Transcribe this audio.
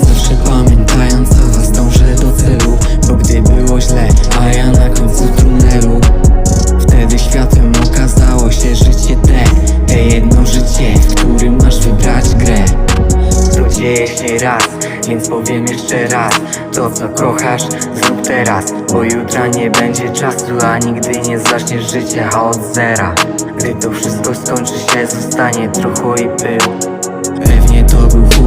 Zawsze pamiętając co was dążę do celu Bo gdy było źle, a ja na końcu tunelu. Wtedy światem okazało się życie te Te jedno życie, w którym masz wybrać grę. To dzieje się raz, więc powiem jeszcze raz To co kochasz, zrób teraz Bo jutra nie będzie czasu, a nigdy nie zaczniesz życia od zera. Gdy to wszystko skończy się, zostanie trochę i pył. trouble